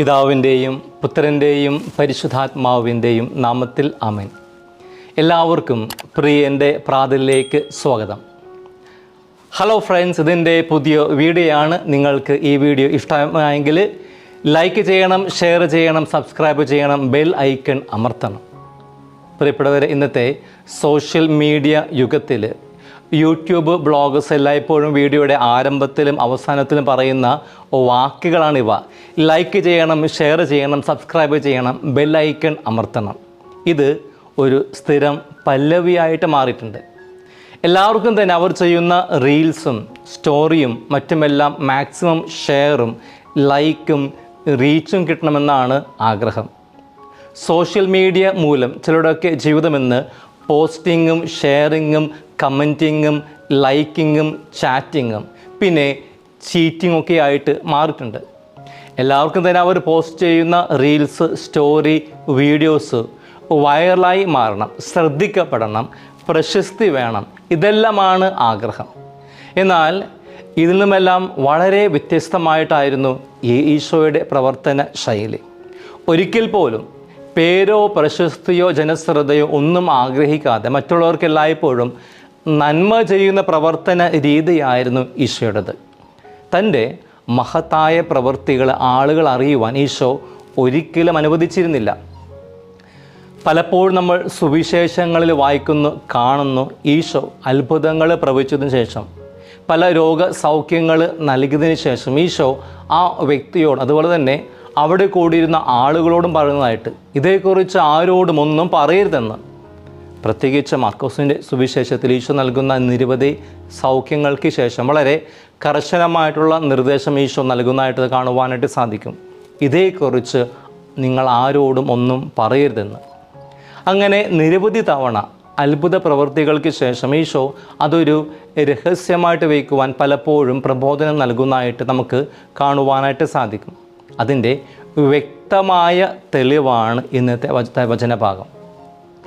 പിതാവിന്റെയും പുത്രന്റെയും പരിശുദ്ധാത്മാവിന്റെയും നാമത്തിൽ അമൻ എല്ലാവർക്കും പ്രിയന്റെ പ്രാതലിലേക്ക് സ്വാഗതം. ഹലോ ഫ്രണ്ട്സ് ഇതിന്റെ പുതിയ വീഡിയോ ആണ് നിങ്ങൾക്ക് ഈ വീഡിയോ ഇഷ്ടമായെങ്കിൽ ലൈക്ക് ചെയ്യണം ഷെയർ ചെയ്യണം സബ്സ്ക്രൈബ് ചെയ്യണം ബെൽ ഐക്കൺ അമർത്തണം. പ്രിയപ്പെട്ടവരെ ഇന്നത്തെ സോഷ്യൽ മീഡിയ യുഗത്തിൽ യൂട്യൂബ് ബ്ലോഗേഴ്സ് എല്ലായ്പ്പോഴും വീഡിയോയുടെ ആരംഭത്തിലും അവസാനത്തിലും പറയുന്ന വാക്കുകളാണിവ. ലൈക്ക് ചെയ്യണം ഷെയർ ചെയ്യണം സബ്സ്ക്രൈബ് ചെയ്യണം ബെല്ലൈക്കൺ അമർത്തണം. ഇത് ഒരു സ്ഥിരം പല്ലവിയായിട്ട് മാറിയിട്ടുണ്ട്. എല്ലാവർക്കും തന്നെ അവർ ചെയ്യുന്ന റീൽസും സ്റ്റോറിയും മറ്റുമെല്ലാം മാക്സിമം ഷെയറും ലൈക്കും റീച്ചും കിട്ടണമെന്നാണ് ആഗ്രഹം. സോഷ്യൽ മീഡിയ മൂലം ചിലരുടെയൊക്കെ ജീവിതമെന്ന് പോസ്റ്റിങ്ങും ഷെയറിങ്ങും കമന്റിങ്ങും ലൈക്കിങ്ങും ചാറ്റിങ്ങും. പിന്നെ ചീറ്റിംഗ് ഒക്കെ ആയിട്ട് മാറിയിട്ടുണ്ട്. എല്ലാവർക്കും തന്നെ അവർ പോസ്റ്റ് ചെയ്യുന്ന റീൽസ് സ്റ്റോറി വീഡിയോസ് വൈറലായി മാറണം ശ്രദ്ധിക്കപ്പെടണം പ്രശസ്തി വേണം. ഇതെല്ലാമാണ് ആഗ്രഹം. എന്നാൽ ഇതിൽ നിന്നുമെല്ലാം വളരെ വ്യത്യസ്തമായിട്ടായിരുന്നു ഈ ഈശോയുടെ പ്രവർത്തന ശൈലി. ഒരിക്കൽ പോലും പേരോ പ്രശസ്തിയോ ജനശ്രദ്ധയോ ഒന്നും ആഗ്രഹിക്കാതെ മറ്റുള്ളവർക്ക് എല്ലായ്പ്പോഴും നന്മ ചെയ്യുന്ന പ്രവർത്തന രീതിയായിരുന്നു ഈശോയുടേത്. തന്റെ മഹത്തായ പ്രവൃത്തികൾ ആളുകൾ അറിയുവാൻ ഈശോ ഒരിക്കലും അനുവദിച്ചിരുന്നില്ല. പലപ്പോഴും നമ്മൾ സുവിശേഷങ്ങളിൽ വായിക്കുന്നു കാണുന്നു ഈശോ അത്ഭുതങ്ങൾ പ്രവചിച്ചതിന് ശേഷം പല രോഗസൗഖ്യങ്ങൾ നൽകിയതിന് ശേഷം ഈശോ ആ വ്യക്തിയോട് അതുപോലെ തന്നെ അവിടെ കൂടിയിരുന്ന ആളുകളോടും പറയുന്നതായിട്ട് ഇതേക്കുറിച്ച് ആരോടും ഒന്നും പറയരുതെന്ന്. പ്രത്യേകിച്ച് മാർക്കോസിന്റെ സുവിശേഷത്തിൽ ഈശോ നൽകുന്ന നിരവധി സൗഖ്യങ്ങൾക്ക് ശേഷം വളരെ കർശനമായിട്ടുള്ള നിർദ്ദേശം ഈശോ നൽകുന്നതായിട്ട് കാണുവാനായിട്ട് സാധിക്കും. ഇതേക്കുറിച്ച് നിങ്ങൾ ആരോടും ഒന്നും പറയരുതെന്ന്. അങ്ങനെ നിരവധി തവണ അത്ഭുത പ്രവൃത്തികൾക്ക് ശേഷം ഈശോ അതൊരു രഹസ്യമായിട്ട് വയ്ക്കുവാൻ പലപ്പോഴും പ്രബോധനം നൽകുന്നതായിട്ട് നമുക്ക് കാണുവാനായിട്ട് സാധിക്കും. അതിന്റെ വ്യക്തമായ തെളിവാണ് ഇന്നത്തെ വച വചനഭാഗം.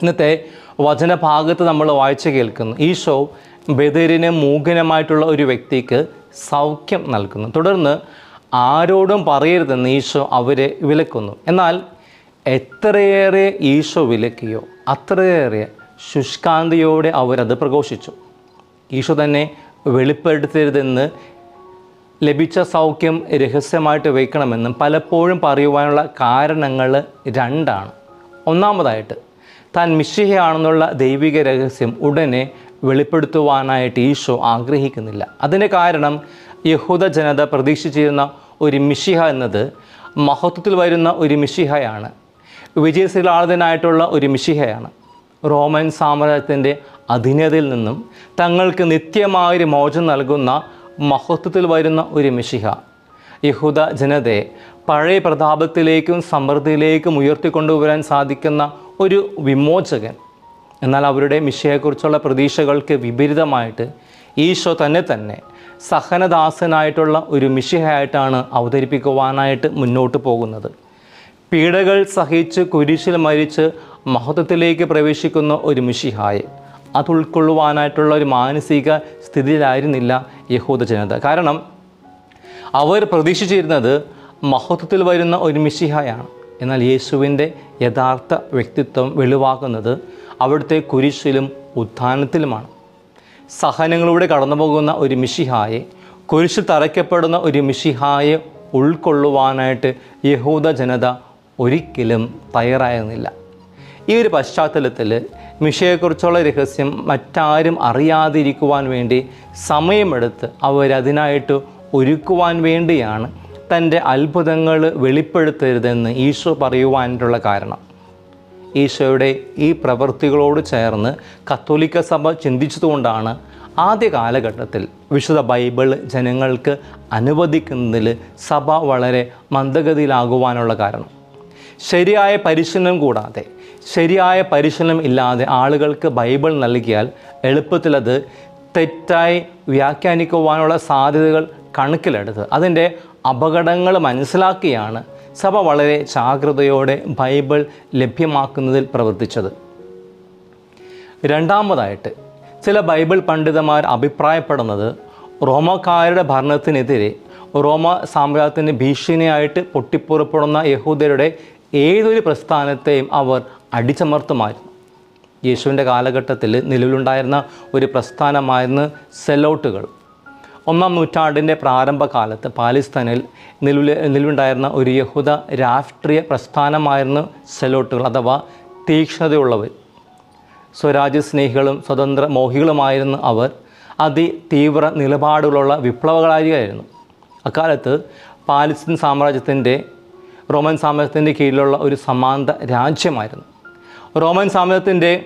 ഇന്നത്തെ വചനഭാഗത്ത് നമ്മൾ വായിച്ചു കേൾക്കുന്നു. ഈശോ ബദിരിന് മൂകനമായിട്ടുള്ള ഒരു വ്യക്തിക്ക് സൗഖ്യം നൽകുന്നു. തുടർന്ന് ആരോടും പറയരുതെന്ന് ഈശോ അവരെ വിലക്കുന്നു. എന്നാൽ എത്രയേറെ ഈശോ വിലക്കിയോ അത്രയേറെ ശുഷ്കാന്തിയോടെ അവരത് പ്രഘോഷിച്ചു. ഈശോ തന്നെ വെളിപ്പെടുത്തരുതെന്ന് ലഭിച്ച സൗഖ്യം രഹസ്യമായിട്ട് വയ്ക്കണമെന്നും പലപ്പോഴും പറയുവാനുള്ള കാരണങ്ങൾ രണ്ടാണ്. ഒന്നാമതായിട്ട് താൻ മിശിഹയാണെന്നുള്ള ദൈവിക രഹസ്യം ഉടനെ വെളിപ്പെടുത്തുവാനായിട്ട് ഈശോ ആഗ്രഹിക്കുന്നില്ല. അതിന് കാരണം യഹൂദ ജനത പ്രതീക്ഷിച്ചിരുന്ന ഒരു മിശിഹ എന്നത് മഹത്വത്തിൽ വരുന്ന ഒരു മിശിഹയാണ്. വിജയശീലാളതനായിട്ടുള്ള ഒരു മിശിഹയാണ്. റോമൻ സാമ്രാജ്യത്തിന്റെ അധീനതയിൽ നിന്നും തങ്ങൾക്ക് നിത്യമായൊരു മോചനം നൽകുന്ന മഹത്വത്തിൽ വരുന്ന ഒരു മിശിഹ. യഹൂദ ജനതയെ പഴയ പ്രതാപത്തിലേക്കും സമൃദ്ധിയിലേക്കും ഉയർത്തിക്കൊണ്ടുവരാൻ സാധിക്കുന്ന ഒരു വിമോചകൻ. എന്നാൽ അവരുടെ മിശയെക്കുറിച്ചുള്ള പ്രതീക്ഷകൾക്ക് വിപരീതമായിട്ട് ഈശോ തന്നെ തന്നെ സഹനദാസനായിട്ടുള്ള ഒരു മിശിഹയായിട്ടാണ് അവതരിപ്പിക്കുവാനായിട്ട് മുന്നോട്ട് പോകുന്നത്. പീഡകൾ സഹിച്ച് കുരിശിൽ മരിച്ച് മഹത്വത്തിലേക്ക് പ്രവേശിക്കുന്ന ഒരു മിഷിഹായെ അത് ഉൾക്കൊള്ളുവാനായിട്ടുള്ള ഒരു മാനസിക സ്ഥിതിയിലായിരുന്നില്ല യഹൂദ ജനത. കാരണം അവർ പ്രതീക്ഷിച്ചിരുന്നത് മഹത്വത്തിൽ വരുന്ന ഒരു മിശിഹായാണ്. എന്നാൽ യേശുവിന്റെ യഥാർത്ഥ വ്യക്തിത്വം വെളിവാക്കുന്നത് അവിടുത്തെ കുരിശിലും ഉത്ഥാനത്തിലുമാണ്. സഹനങ്ങളിലൂടെ കടന്നു പോകുന്ന ഒരു മിഷിഹായെ കുരിശിൽ തറയ്ക്കപ്പെടുന്ന ഒരു മിഷിഹായെ ഉൾക്കൊള്ളുവാനായിട്ട് യഹൂദ ജനത ഒരിക്കലും തയ്യാറായിരുന്നില്ല. ഈ ഒരു പശ്ചാത്തലത്തിൽ മിഷയെക്കുറിച്ചുള്ള രഹസ്യം മറ്റാരും അറിയാതിരിക്കുവാൻ വേണ്ടി സമയമെടുത്ത് അവരതിനായിട്ട് ഒരുക്കുവാൻ വേണ്ടിയാണ് തന്റെ അത്ഭുതങ്ങൾ വെളിപ്പെടുത്തരുതെന്ന് ഈശോ പറയുവാനുള്ള കാരണം. ഈശോയുടെ ഈ പ്രവൃത്തികളോട് ചേർന്ന് കത്തോലിക്ക സഭ ചിന്തിച്ചതുകൊണ്ടാണ് ആദ്യ കാലഘട്ടത്തിൽ വിശുദ്ധ ബൈബിൾ ജനങ്ങൾക്ക് അനുവദിക്കുന്നതിൽ സഭ വളരെ മന്ദഗതിയിലാകുവാനുള്ള കാരണം. ശരിയായ പരിശീലനം കൂടാതെ ശരിയായ പരിശീലനം ഇല്ലാതെ ആളുകൾക്ക് ബൈബിൾ നൽകിയാൽ എളുപ്പത്തിലത് തെറ്റായി വ്യാഖ്യാനിക്കുവാനുള്ള സാധ്യതകൾ കണക്കിലെടുത്ത് അതിന്റെ അപകടങ്ങൾ മനസ്സിലാക്കിയാണ് സഭ വളരെ ജാഗ്രതയോടെ ബൈബിൾ ലഭ്യമാക്കുന്നതിൽ പ്രവർത്തിച്ചത്. രണ്ടാമതായിട്ട് ചില ബൈബിൾ പണ്ഡിതന്മാർ അഭിപ്രായപ്പെടുന്നത് റോമക്കാരുടെ ഭരണത്തിനെതിരെ റോമ സാമ്രാജ്യത്തിന്റെ ഭീഷണിയായിട്ട് പൊട്ടിപ്പുറപ്പെടുന്ന യഹൂദരുടെ ഏതൊരു പ്രസ്ഥാനത്തെയും അവർ അടിച്ചമർത്തുമായിരുന്നു. യേശുവിന്റെ കാലഘട്ടത്തിൽ നിലവിലുണ്ടായിരുന്ന ഒരു പ്രസ്ഥാനമായിരുന്നു സെലോട്ടുകൾ. ഒന്നാം നൂറ്റാണ്ടിന്റെ പ്രാരംഭകാലത്ത് പാലിസ്ഥാനിൽ നിലവിൽ നിലവിലുണ്ടായിരുന്ന ഒരു യഹൂദ രാഷ്ട്രീയ പ്രസ്ഥാനമായിരുന്നു സെലോട്ടുകൾ അഥവാ തീക്ഷ്ണതയുള്ളവർ. സ്വരാജ്യ സ്നേഹികളും സ്വതന്ത്ര മോഹികളുമായിരുന്നു അവർ. അതി തീവ്ര നിലപാടുകളുള്ള വിപ്ലവകാരികളായിരുന്നു അക്കാലത്ത് പാലിസ്തീൻ സാമ്രാജ്യത്തിന്റെ റോമൻ സാമ്രാജ്യത്തിന്റെ കീഴിലുള്ള ഒരു സമാന്ത രാജ്യമായിരുന്നു. റോമൻ സാമ്രാജ്യത്തിന്റെ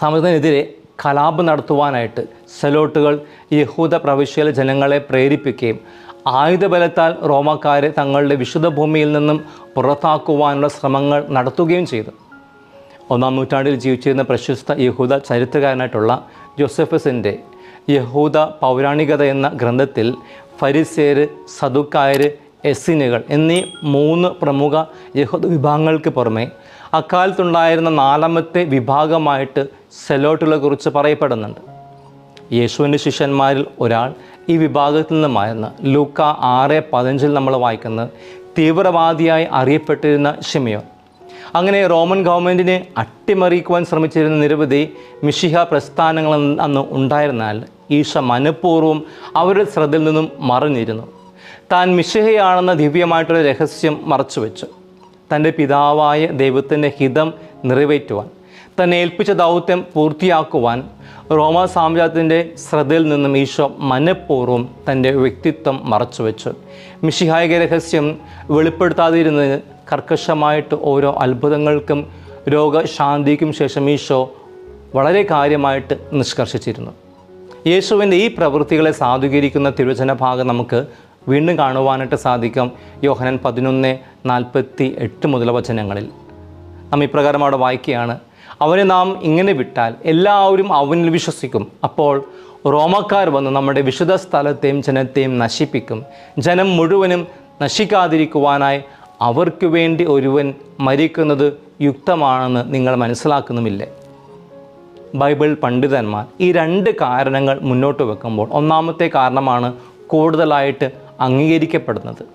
സാമ്രാജ്യത്തിനെതിരെ കലാപം നടത്തുവാനായിട്ട് സെലോട്ടുകൾ യഹൂദ പ്രവിശ്യയിലെ ജനങ്ങളെ പ്രേരിപ്പിക്കുകയും ആയുധബലത്താൽ റോമക്കാരെ തങ്ങളുടെ വിശുദ്ധ ഭൂമിയിൽ നിന്നും പുറത്താക്കുവാനുള്ള ശ്രമങ്ങൾ നടത്തുകയും ചെയ്തു. ഒന്നാം നൂറ്റാണ്ടിൽ ജീവിച്ചിരുന്ന പ്രശസ്ത യഹൂദ ചരിത്രകാരനായിട്ടുള്ള ജോസഫസിന്റെ യഹൂദ പൗരാണികത എന്ന ഗ്രന്ഥത്തിൽ ഫരിസേർ സദുക്കായർ എസ്സിനുകൾ എന്നീ മൂന്ന് പ്രമുഖ യഹൂദ വിഭാഗങ്ങൾക്ക് പുറമെ അക്കാലത്തുണ്ടായിരുന്ന നാലാമത്തെ വിഭാഗമായിട്ട് സെലോട്ടുകളെ കുറിച്ച് പറയപ്പെടുന്നുണ്ട്. യേശുവിന്റെ ശിഷ്യന്മാരിൽ ഒരാൾ ഈ വിഭാഗത്തിൽ നിന്നുമായിരുന്നു. ലൂക്ക ആറ് പതിനഞ്ചിൽ നമ്മൾ വായിക്കുന്നത് തീവ്രവാദിയായി അറിയപ്പെട്ടിരുന്ന ഷിമിയോൻ അങ്ങനെ റോമൻ ഗവൺമെന്റിനെ അട്ടിമറിക്കുവാൻ ശ്രമിച്ചിരുന്ന നിരവധി മിഷിഹ പ്രസ്ഥാനങ്ങൾ അന്ന് ഉണ്ടായിരുന്നാൽ ഈശ മനഃപൂർവം അവരുടെ ശ്രദ്ധയിൽ നിന്നും മറഞ്ഞിരുന്നു. താൻ മിശിഹയാണെന്ന ദിവ്യമായിട്ടൊരു രഹസ്യം മറച്ചുവെച്ചു. തന്റെ പിതാവായ ദൈവത്തിന്റെ ഹിതം നിറവേറ്റുവാൻ തന്നെ ഏൽപ്പിച്ച ദൗത്യം പൂർത്തിയാക്കുവാൻ റോമ സാമ്രാജ്യത്തിന്റെ ശ്രദ്ധയിൽ നിന്നും ഈശോ മനഃപൂർവം തന്റെ വ്യക്തിത്വം മറച്ചുവെച്ചു. മിഷിഹായിക രഹസ്യം വെളിപ്പെടുത്താതിരുന്നതിന് കർക്കശമായിട്ട് ഓരോ അത്ഭുതങ്ങൾക്കും രോഗശാന്തിക്കും ശേഷം ഈശോ വളരെ കാര്യമായിട്ട് നിഷ്കർഷിച്ചിരുന്നു. യേശുവിന്റെ ഈ പ്രവൃത്തികളെ സാധൂകരിക്കുന്ന തിരുവചന ഭാഗം നമുക്ക് വീണ്ടും കാണുവാനായിട്ട് സാധിക്കും. യോഹനൻ പതിനൊന്ന് നാൽപ്പത്തി എട്ട് മുതൽ വചനങ്ങളിൽ. നാം ഇപ്രകാരം അവിടെ വായിക്കുകയാണ്. അവനെ നാം ഇങ്ങനെ വിട്ടാൽ എല്ലാവരും അവനിൽ വിശ്വസിക്കും. അപ്പോൾ റോമക്കാർ വന്ന് നമ്മുടെ വിശുദ്ധ സ്ഥലത്തെയും ജനത്തെയും നശിപ്പിക്കും. ജനം മുഴുവനും നശിക്കാതിരിക്കുവാനായി അവർക്ക് വേണ്ടി ഒരുവൻ മരിക്കുന്നത് യുക്തമാണെന്ന് നിങ്ങൾ മനസ്സിലാക്കുന്നുമില്ലേ? ബൈബിൾ പണ്ഡിതന്മാർ ഈ രണ്ട് കാരണങ്ങൾ മുന്നോട്ട് വെക്കുമ്പോൾ ഒന്നാമത്തെ കാരണമാണ് കൂടുതലായിട്ട് അംഗീകരിക്കപ്പെടുന്നത്.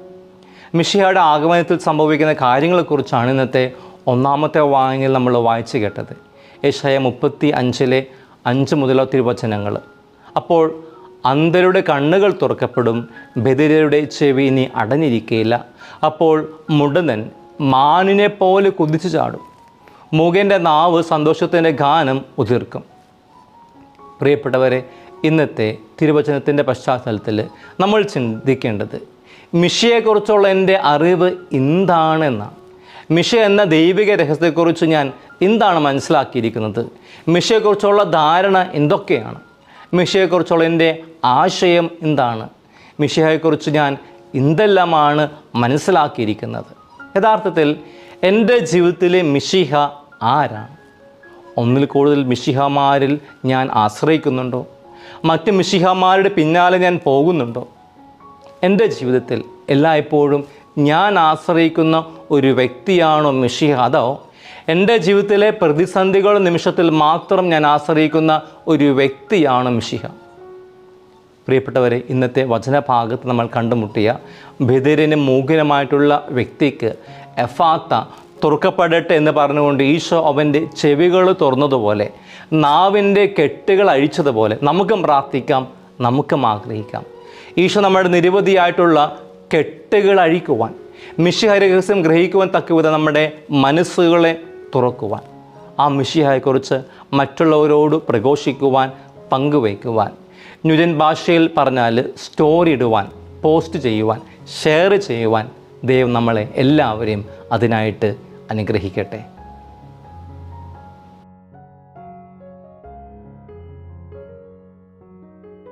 മിഷിയയുടെ ആഗമനത്തിൽ സംഭവിക്കുന്ന കാര്യങ്ങളെക്കുറിച്ചാണ് ഇന്നത്തെ ഒന്നാമത്തെ വായനയിൽ നമ്മൾ വായിച്ചു കേട്ടത്. ഏഷ്യ മുപ്പത്തി അഞ്ചിലെ അഞ്ച് മുതലോ തിരുവചനങ്ങൾ അപ്പോൾ അന്ധരുടെ കണ്ണുകൾ തുറക്കപ്പെടും ബദിരയുടെ ചെവി ഇനി അടഞ്ഞിരിക്കയില്ല. അപ്പോൾ മുടനൻ മാനിനെ പോലെ കുതിച്ചു ചാടും. മൂകന്റെ നാവ് സന്തോഷത്തിന്റെ ഗാനം ഉതിർക്കും. പ്രിയപ്പെട്ടവരെ ഇന്നത്തെ തിരുവചനത്തിന്റെ പശ്ചാത്തലത്തിൽ നമ്മൾ ചിന്തിക്കേണ്ടത് മിഷയെക്കുറിച്ചുള്ള എന്റെ അറിവ് എന്താണെന്നാണ്. മിഷ എന്ന ദൈവിക രഹസ്യത്തെക്കുറിച്ച് ഞാൻ എന്താണ് മനസ്സിലാക്കിയിരിക്കുന്നത്? മിഷയെക്കുറിച്ചുള്ള ധാരണ എന്തൊക്കെയാണ്? മിഷയെക്കുറിച്ചുള്ള എന്റെ ആശയം എന്താണ്? മിഷയെക്കുറിച്ച് ഞാൻ എന്തെല്ലാമാണ് മനസ്സിലാക്കിയിരിക്കുന്നത്? യഥാർത്ഥത്തിൽ എന്റെ ജീവിതത്തിലെ മിഷിഹ ആരാണ്? ഒന്നിൽ കൂടുതൽ മിഷിഹമാരിൽ ഞാൻ ആശ്രയിക്കുന്നുണ്ടോ? മറ്റ് മിഷിഹമാരുടെ പിന്നാലെ ഞാൻ പോകുന്നുണ്ടോ? എന്റെ ജീവിതത്തിൽ എല്ലായ്പ്പോഴും ഞാൻ ആശ്രയിക്കുന്ന ഒരു വ്യക്തിയാണോ മിഷിഹ അതോ എന്റെ ജീവിതത്തിലെ പ്രതിസന്ധികളുടെ നിമിഷത്തിൽ മാത്രം ഞാൻ ആശ്രയിക്കുന്ന ഒരു വ്യക്തിയാണ് മിഷിഹ പ്രിയപ്പെട്ടവരെ ഇന്നത്തെ വചനഭാഗത്ത് നമ്മൾ കണ്ടുമുട്ടിയ ബദിരന് മൂകനമായിട്ടുള്ള വ്യക്തിക്ക് എഫാത്ത തുറക്കപ്പെടട്ടെ എന്ന് പറഞ്ഞുകൊണ്ട് ഈശോ അവന്റെ ചെവികൾ തുറന്നതുപോലെ നാവിന്റെ കെട്ടുകൾ അഴിച്ചതുപോലെ നമുക്കും പ്രാർത്ഥിക്കാം നമുക്കും ആഗ്രഹിക്കാം. ഈശോ നമ്മുടെ നിരവധിയായിട്ടുള്ള കെട്ടുകൾ അഴിക്കുവാൻ മിഷിഹരഹസ്യം ഗ്രഹിക്കുവാൻ തക്കവിധം നമ്മുടെ മനസ്സുകളെ തുറക്കുവാൻ ആ മിഷിഹയെക്കുറിച്ച് മറ്റുള്ളവരോട് പ്രഘോഷിക്കുവാൻ പങ്കുവയ്ക്കുവാൻ ന്യൂജൻ ഭാഷയിൽ പറഞ്ഞാൽ സ്റ്റോറി ഇടുവാൻ പോസ്റ്റ് ചെയ്യുവാൻ ഷെയർ ചെയ്യുവാൻ ദൈവം നമ്മളെ എല്ലാവരെയും അതിനായിട്ട് അനുഗ്രഹിക്കട്ടെ.